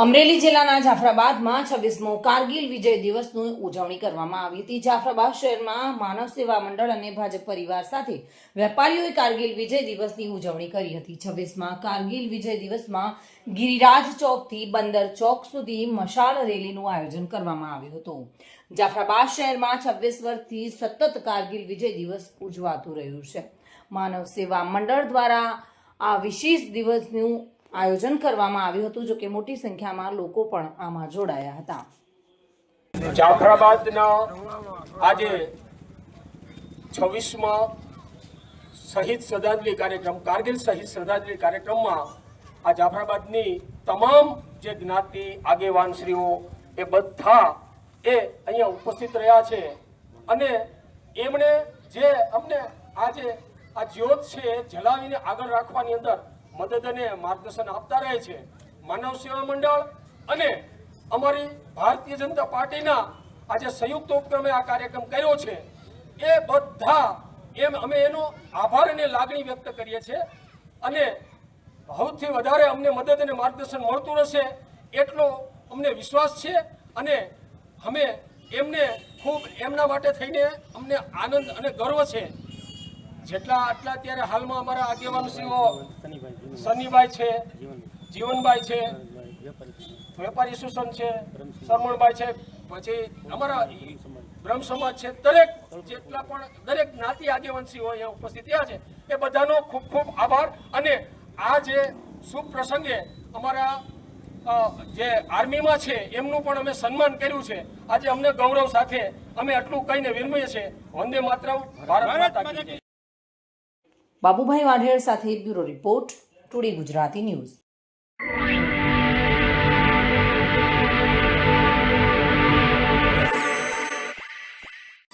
અમરેલી જિલ્લાના જાફરાબાદમાં છવ્વીસમો કારગિલ વિજય દિવસની ઉજવણી કરવામાં આવી હતી. જાફરાબાદ શહેરમાં માનવ સેવા મંડળ અને ભાજપ પરિવાર સાથે વેપારીઓએ કારગિલ વિજય દિવસની ઉજવણી કરી હતી. છવ્વીસમાં કારગિલ વિજય દિવસમાં ગિરિરાજ ચોકથી બંદર ચોક સુધી મશાલ રેલીનું આયોજન કરવામાં આવ્યું હતું. જાફરાબાદ શહેરમાં છવ્વીસ વર્ષથી સતત કારગિલ વિજય દિવસ ઉજવાતું રહ્યું છે. માનવ સેવા મંડળ દ્વારા આ વિશેષ દિવસનું આયોજન કરવામાં આવ્યું હતું જો કે મોટી સંખ્યામાં લોકો પણ આમાં જોડાયા હતા. જાફરાબાદના આજે છવ્વીસમાં શહીદ શ્રદ્ધાંજલિ કાર્યક્રમ, કારગિલ શહીદ શ્રદ્ધાંજલિ કાર્યક્રમમાં આ જાફરાબાદની તમામ જે જ્ઞાતિ આગેવાનશ્રીઓ એ બધા એ અહીંયા ઉપસ્થિત રહ્યા છે. અને એમણે જે અમને આજે આ જ્યોત છે જલાવીને આગળ રાખવાની અંદર મદદ અને માર્ગદર્શન આપતા રહે છે. માનવ સેવા મંડળ અને અમારી ભારતીય જનતા પાર્ટીના આજે સંયુક્ત ઉપક્રમે આ કાર્યક્રમ કર્યો છે. એ બધા એમ અમે એનો આભાર અને લાગણી વ્યક્ત કરીએ છીએ અને સૌથી વધારે અમને મદદ અને માર્ગદર્શન મળતું રહેશે એટલો અમને વિશ્વાસ છે અને અમે એમને ખૂબ એમના માટે થઈને અમને આનંદ અને ગર્વ છે. જેટલા આટલા અત્યારે હાલમાં અમારા આગેવાનશ્રીઓ સનીભાઈ છે, જીવનભાઈ છે, વેપારી સુસન છે સરમણભાઈ છે, પછી અમારા બ્રહ્મ સમાજ છે, દરેક જેટલા પણ દરેક જ્ઞાતિ આગેવાનશ્રીઓ અહીંયા ઉપસ્થિત થયા છે, એ બધાનો ખૂબ ખૂબ આભાર અને આ જે શુભ પ્રસંગે અમારા જે આર્મીમાં છે, એમનું પણ અમે સન્માન કર્યું છે આજે અમને ગૌરવ સાથે અમે આટલું કહીને વિરમીએ છીએ વંદે માત્ર ભારત માતા. બાબુભાઈ વાઢેર સાથે bureau report today Gujarati news.